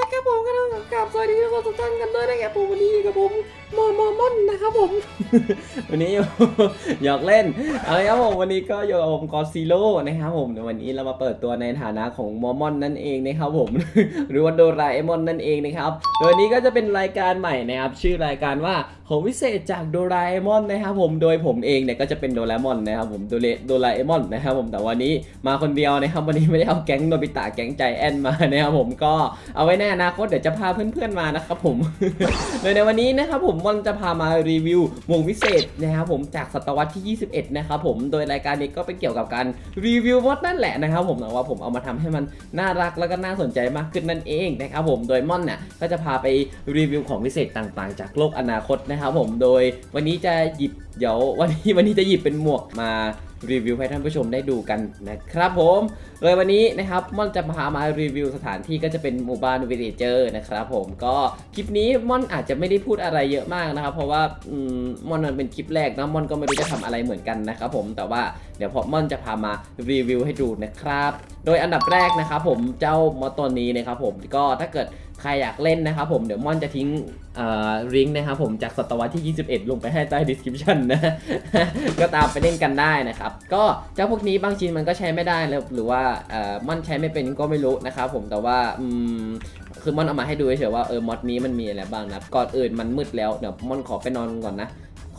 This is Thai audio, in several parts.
ละครับผมก็ต้องกราบสวัสดีทุกคนทุกท่านกันด้วยนะครับผมวันนี้กับผมมอมอมอนนะครับผม วันนี้หยอกเล่นเอาละครับผมวันนี้ก็อยู่กับผมกอซีโร่นะครับผมในวันนี้เรามาเปิดตัวในฐานะของมอมอนนั่นเองนะครับผม หรือว่าโดราเอมอนนั่นเองนะครับโดยนี้ก็จะเป็นรายการใหม่นะครับชื่อรายการว่าของวิเศษจากโดราเอมอนนะครับผมโดยผมเองเนี่ยก็จะเป็นโดราเอมอนนะครับผมโดเรโดราเอมอนนะครับผมแต่วันนี้มาคนเดียวนะครับวันนี้ไม่ได้เอาแก๊งโนบิตะแก๊งใจแอนมานะครับผมก็เอาไว้ในอนาคตเดี๋ยวจะพาเพื่อนๆมานะครับผม โดยในวันนี้นะครับผมมอนจะพามารีวิวหมวกวิเศษนะครับผมจากศตวรรษที่ 21 นะครับผมโดยรายการนี้ก็เป็นเกี่ยวกับการรีวิวมดนั่นแหละนะครับผมแต่ว่าผมเอามาทำให้มันน่ารักแล้วก็น่าสนใจมากขึ้นนั่นเองนะครับผมโดยมอนเนี่ยก็จะพาไปรีวิวของวิเศษต่างๆ จากโลกอนาคตนะครับผมโดยวันนี้จะหยิบเดี๋ยววันนี้วันนี้จะหยิบเป็นหมวกมา รีวิวให้ท่านผู้ชมได้ดูกันนะครับผมโดยวันนี้นะครับม่อนจะพามารีวิวสถานที่ก็จะเป็นหมู่บ้านวิลเลเจอร์นะครับผมก็คลิปนี้ม่อนอาจจะไม่ได้พูดอะไรเยอะมากนะครับ เพราะว่ามม่อนมันเป็นคลิปแรกนะม่อนก็ไม่รู้จะทำอะไรเหมือนกันนะครับผมแต่ว่าเดี๋ยวพอม่อนจะพามารีวิวให้ดูนะครับ โดยอันดับแรกนะครับผมเจ้ามอตัวนี้นะครับผมก็ถ้าเกิดใครอยากเล่นนะครับผมเดี๋ยวม่อนจะทิ้งลิงก์นะครับผมจากศตวรรษที่ 21 ลงไปให้ใต้ description นะ ก็ตามไปเล่นกันได้นะครับ ก็เจ้าพวกนี้บางชิ้นมันก็ใช้ไม่ได้แล้วหรือว่าเอ่อนใช้ไม่เป็นก็ไม่รู้นะครับผมแต่ว่าคือมอนเอามาให้ดูเฉยๆว่าเออมอดนี้มันมีอะไรบ้างนะก่อนอื่นมันมืดแล้วเดี๋ยวมอนขอไปนอนก่อนนะ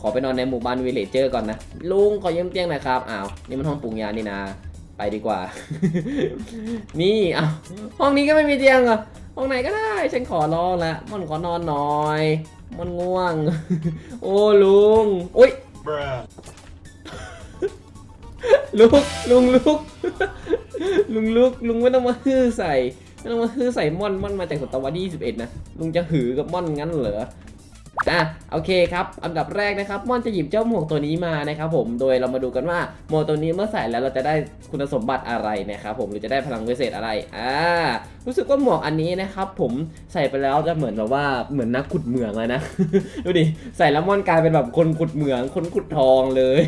ขอไปนอนในหมู่บ้านวิลเลจเจอร์ก่อนนะลุงขอยืมเตียงหน่อยครับอ้าวนี่มันห้องปรุงยานี่นะ ไปดีกว่า นี่อ้าวห้องนี้ก็ไม่มีเตียงเหรอ ห้องไหนก็ได้ ฉันขอร้องละมอนขอนอนหน่อย มันง่วง โอ้ลุงอุ้ย Bruh. ลุกลุงลุกลุงลุกลุงไม่ต้องมาฮือใส่ไม่ต้องมาฮือใส่ม่อนม่อนมาจากศตวรรษที่21นะลุงจะหือกับม่อนงั้นเหรอ อะโอเคครับอันดับแรกนะครับม่อนจะหยิบเจ้าหมวกตัวนี้มานะครับผมโดยเรามาดูกันว่าหมวกตัวนี้เมื่อใส่แล้วเราจะได้คุณสมบัติอะไรนะครับผมหรือจะได้พลังวิเศษอะไรอ่ารู้สึกว่าหมวกอันนี้นะครับผมใส่ไปแล้วจะเหมือนแบบว่าเหมือนนักขุดเหมืองเลยนะดูดิใส่แล้วม่อนกลายเป็นแบบคนขุดเหมืองคนขุดทองเลย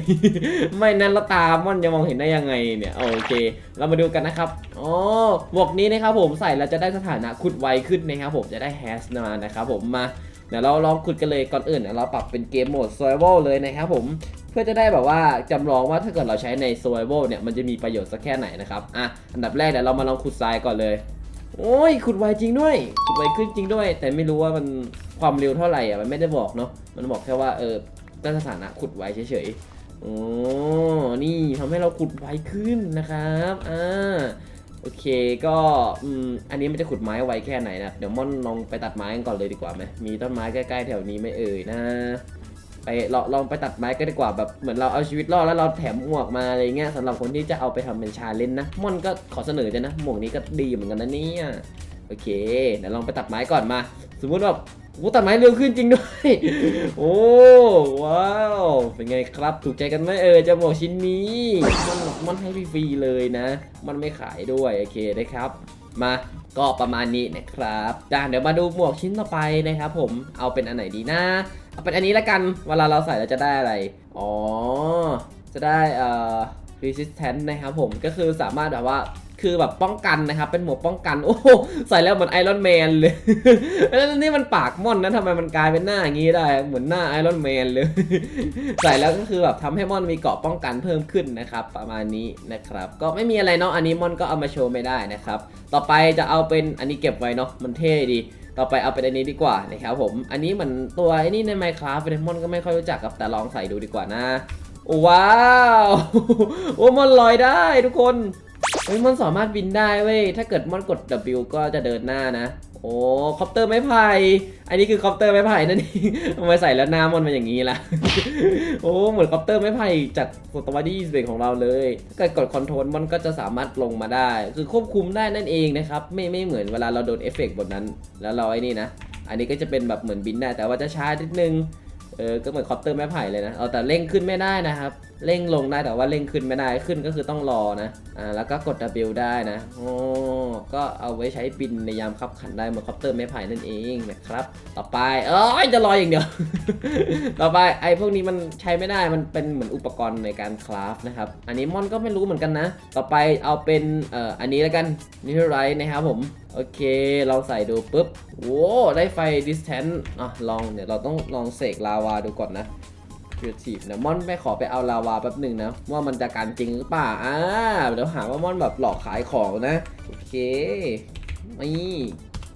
ไม่นั้นและตาม่อนจะมองเห็นได้ยังไงเนี่ยโอเค เรามาดูกันนะครับอ๋อหมวกนี้นะครับผมใส่แล้วจะได้สถานะขุดไวขึ้นนะครับผมจะได้แฮชมานะครับผมมา เดี๋ยวเราลองขุดกันเลยก่อนอื่นเดี๋ยวเราปรับเป็นเกมโหมด survival เลยนะครับผมเพื่อจะได้แบบว่าจำลองว่าถ้าเกิดเราใช้ใน survival เนี่ยมันจะมีประโยชน์สักแค่ไหนนะครับอะอันดับแรกเดี๋ยวเรามาลองขุดทรายก่อนเลย โอ้ยขุดไวจริงด้วยขุดไวขึ้นจริงด้วย แต่ไม่รู้ว่ามันความเร็วเท่าไหร่อะมันไม่ได้บอกเนาะมันบอกแค่ว่าเออได้สถานะขุดไวเฉยๆโอ้นี่ทำให้เราขุดไวขึ้นนะครับอ่า โอเคก็อืมอันนี้มันจะขุดไม้ไวแค่ไหนนะเดี๋ยวม่อนลองไปตัดไม้กันก่อนเลยดีกว่าไหมมีต้นไม้ใกล้ๆแถวนี้ไหม่เอ่ยนะ ไปลองลองไปตัดไม้ก็ดีกว่าแบบเหมือนเราเอาชีวิตรอดแล้วเราแถมหมวกมาอะไรเงี้ยสำหรับคนที่จะเอาไปทำเป็นชาเลนจ์นะม่อนก็ขอเสนอจะนะหมวกนี้ก็ดีเหมือนกันนะเนี่ยโอเคเดี๋ยวลองไปตัดไม้ก่อนมา สมมุติว่า โอ้ตัดไม้เร็วขึ้นจริงด้วย โอ้ว้าว เป็นไงครับถูกใจกันไหมเออจะหมวกชิ้นนี้ มันมันให้ฟรีเลยนะ มันไม่ขายด้วยโอเคได้ครับ มาก็ประมาณนี้นะครับจ้าเดี๋ยวมาดูหมวกชิ้นต่อไปนะครับผมเอาเป็นอันไหนดีนะเอาเป็นอันนี้ละกันเวลาเราใส่เราจะได้อะไร อ๋อ จะได้เอ่อ resistance นะครับผมก็คือสามารถแบบว่า คือแบบป้องกันนะครับ เป็นหมวกป้องกัน โอ้ใส่แล้วเหมือนไอรอนแมนเลย แล้วนี่มันปากม่อนนะทำไมมันกลายเป็นหน้าอย่างนี้ได้ เหมือนหน้าไอรอนแมนเลย ใส่แล้วก็คือแบบทำให้ม่อนมีเกราะป้องกันเพิ่มขึ้นนะครับ ประมาณนี้นะครับ ก็ไม่มีอะไรเนาะ อันนี้ม่อนก็เอามาโชว์ไม่ได้นะครับ ต่อไปจะเอาเป็น อันนี้เก็บไว้เนาะ มันเท่ดีต่อไปเอาเป็นอันนี้ดีกว่านะครับผม อันนี้เหมือนตัวไอ้นี่ใน Minecraft เป็นมอนก็ไม่ค่อยรู้จักกับแต่ลองใส่ดูดีกว่านะโอ้ว้าว โอ้ มอนลอยได้ทุกคน เฮ้ยมอนสามารถบินได้เว้ย ถ้าเกิดมอนกด W ก็จะเดินหน้านะ โอ้คอปเตอร์ไม้ไผ่ อันนี้คือคอปเตอร์ไม้ไผ่นั่นเองทำไมใส่แล้วหน้ามอนมาอย่างนี้ล่ะ โอ้เหมือนคอปเตอร์ไม้ไผ่จากศตวรรษที่21ของเราเลยถ้าเกิดกดคอนโทรลมันก็จะสามารถลงมาได้ คือควบคุมได้นั่นเองนะครับ ไม่ไม่เหมือนเวลาเราโดนเอฟเฟกต์บนนั้น แล้วเราไอ้นี่นะ อันนี้ก็จะเป็นแบบเหมือนบินได้ แต่ว่าจะช้านิดนึง เออ ก็เหมือนคอปเตอร์ไม้ไผ่เลยนะ เอาแต่เร่งขึ้นไม่ได้นะครับ เร่งลงได้แต่ว่าเร่งขึ้นไม่ได้ขึ้นก็คือต้องรอนะอ่าแล้วก็กด W ได้นะโอ้ก็เอาไว้ใช้บินในยามขับขันได้เหมือนคอปเตอร์ไม้ไผ่นั่นเองนะครับ ต่อไปเอ้ยจะรออย่างเดียว ต่อไปไอ้พวกนี้มันใช้ไม่ได้มันเป็นเหมือนอุปกรณ์ในการคราฟนะครับอันนี้มอนก็ไม่รู้เหมือนกันนะ ต่อไปเอาเป็นเอ่ออันนี้แล้วกันนิทไรนะครับผมโอเคลองใส่ดูปุ๊บโว้ได้ไฟ distance อะลองเดี๋ยเราต้องลองเสกลาวาดูก่อนนะ creative นะม่อนไม่ขอไปเอาลาวาแป๊บหนึ่งนะ ว่ามันจะการจริงหรือเปล่าอ่าเดี๋ยวหาว่าม่อนแบบหลอกขายของนะ โอเคนี่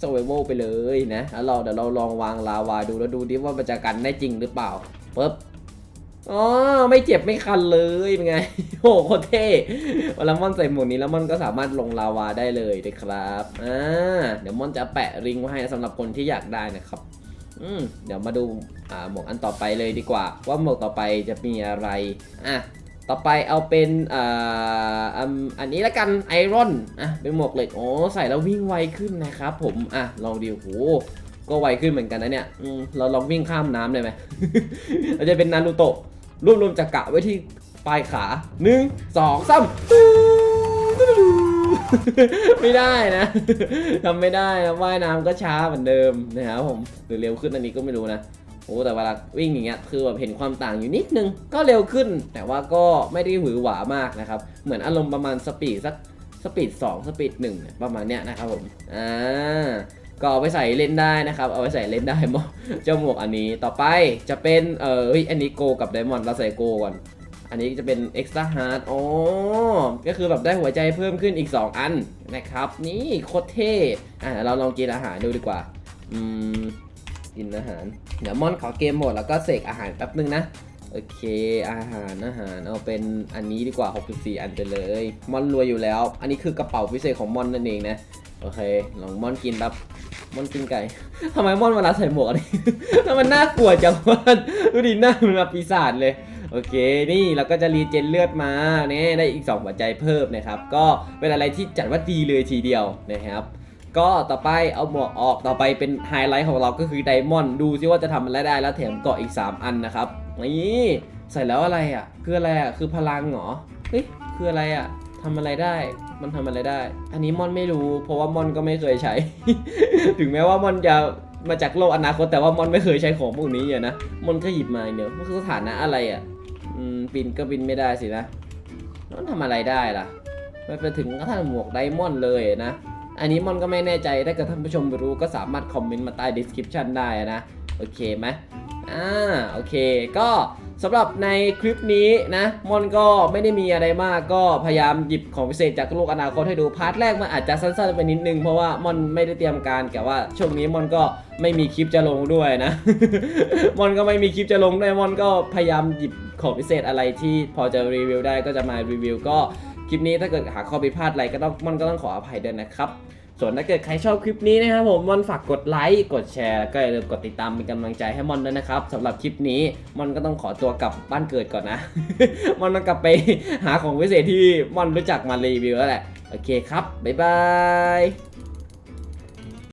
สวเวลไปเลยนะแล้วเราเดี๋ยวเราลองวางลาวาดูแล้วดูดิว่ามันจะกันได้จริงหรือเปล่าปุ๊บอ๋อไม่เจ็บไม่คันเลยเป็นไงโอ้โหโคตรเท่เวลาม่อนใส่หมวกนี้แล้วม่อนก็สามารถลงลาวาได้เลยนะครับอ่าเดี๋ยวม่อนจะแปะลิงไว้ให้สำหรับคนที่อยากได้นะครับ อืมเดี๋ยวมาดูอ่าหมวกอันต่อไปเลยดีกว่า ว่าหมวกต่อไปจะมีอะไรอะต่อไปเอาเป็นอ่าอันนี้ละกันไอรอนอะเป็นหมวกเหล็กโอ้ใส่แล้ววิ่งไวขึ้นนะครับผมอะลองดูโหก็ไวขึ้นเหมือนกันนะเนี่ยเราลองวิ่งข้ามน้ำเลยไหมเราจะเป็นนารูโตะรวบรวมจักระไว้ที่ปลายขาหนึ่งสองสาม ไม่ได้นะทำไม่ได้นะว่ายน้ำก็ช้าเหมือนเดิมนะครับผมหรือเร็วขึ้นอันนี้ก็ไม่รู้นะโอ้แต่เวลาวิ่งอย่างเงี้ยคือแบบเห็นความต่างอยู่นิดนึงก็เร็วขึ้น แต่ว่าก็ไม่ได้หวือหวามากนะครับ เหมือนอารมณ์ประมาณสปีดสักสปีด2สปีด1เนี่ยประมาณเนี้ยนะครับผมอ่าก็เอาไปใส่เล่นได้นะครับ เอาไปใส่เล่นได้หมวกเจ้าหมวกอันนี้ต่อไปจะเป็นเออเฮ้ยอันนี้โกกับไดมอนด์เราใส่โกก่อน อันนี้จะเป็น extra hard อ๋อ ก็คือแบบได้หัวใจเพิ่มขึ้นอีก 2 อันนะครับ นี่โคตรเท่ อะเราลองกินอาหารดูดีกว่า อืม กินอาหาร เดี๋ยวมอนขอเกมหมดแล้วก็เสกอาหารแป๊บนึงนะ โอเค อาหารอาหารเอาเป็นอันนี้ดีกว่า 64 อันไปเลย มอนรวยอยู่แล้ว อันนี้คือกระเป๋าพิเศษของมอนนั่นเองนะ โอเค ลองมอนกินแป๊บมอนกินไก่ ทำไมมอนเวลาใส่หมวกอันนี้ทำไมมันน่ากลัวจังวะดูดิหน้ามันมาปีศาจเลย โอเค นี่เราก็จะรีเจนเลือดมาเนี่ยได้อีก 2 หัวใจเพิ่มนะครับ ก็เป็นอะไรที่จัดว่าดีเลยทีเดียวนะครับก็ต่อไปเอาหมวกออกต่อไปเป็นไฮไลท์ของเราก็คือไดมอนด์ดูซิว่าจะทำอะไรได้แล้วแถมเกาะอีก 3 อันนะครับนี่ใส่แล้วอะไรอะ คืออะไรอะ คือพลังเหรอเฮ้ยคืออะไรอะทำอะไรได้ มันทำอะไรได้ อันนี้มอนไม่รู้ เพราะว่ามอนก็ไม่เคยใช้ ถึงแม้ว่ามอนจะมาจากโลกอนาคตแต่ว่ามอนไม่เคยใช้ของพวกนี้อะนะมอนก็หยิบมาเดี๋ยมันคือสถานะอะไรอะ อืมบินก็บินไม่ได้สินะแล้วมันทำอะไรได้ล่ะไปไปถึงกระทั่งหมวกไดมอนด์เลยนะ อันนี้มอนก็ไม่แน่ใจถ้าเกิดท่านผู้ชมรู้ก็สามารถคอมเมนต์มาใต้ดีสคริปชันได้นะ โอเคไหมอ่าโอเคก็ สำหรับในคลิปนี้นะมอนก็ไม่ได้มีอะไรมากก็พยายามหยิบของพิเศษจากโลกอนาคตให้ดูพาร์ทแรกมันอาจจะสั้นๆไปนิดนึงเพราะว่ามอนไม่ได้เตรียมการแต่ว่าช่วงนี้มอนก็ไม่มีคลิปจะลงด้วยนะ มอนก็ไม่มีคลิปจะลงด้วยมอนก็พยายามหยิบของพิเศษอะไรที่พอจะรีวิวได้ก็จะมารีวิวก็คลิปนี้ถ้าเกิดหาข้อผิดพลาดอะไรก็ต้องมอนก็ต้องขออภัยด้วยนะครับ ส่วนถ้าเกิดใครชอบคลิปนี้นะครับผมมอนฝากกดไลค์กดแชร์แล้วก็อย่าลืมกดติดตามเป็นกำลังใจให้มอนด้วยนะครับสำหรับคลิปนี้มอนก็ต้องขอตัวกลับบ้านเกิดก่อนนะ มอนต้องกลับไปหาของพิเศษที่มอนรู้จักมารีวิวแล้วแหละโอเคครับบ๊ายบาย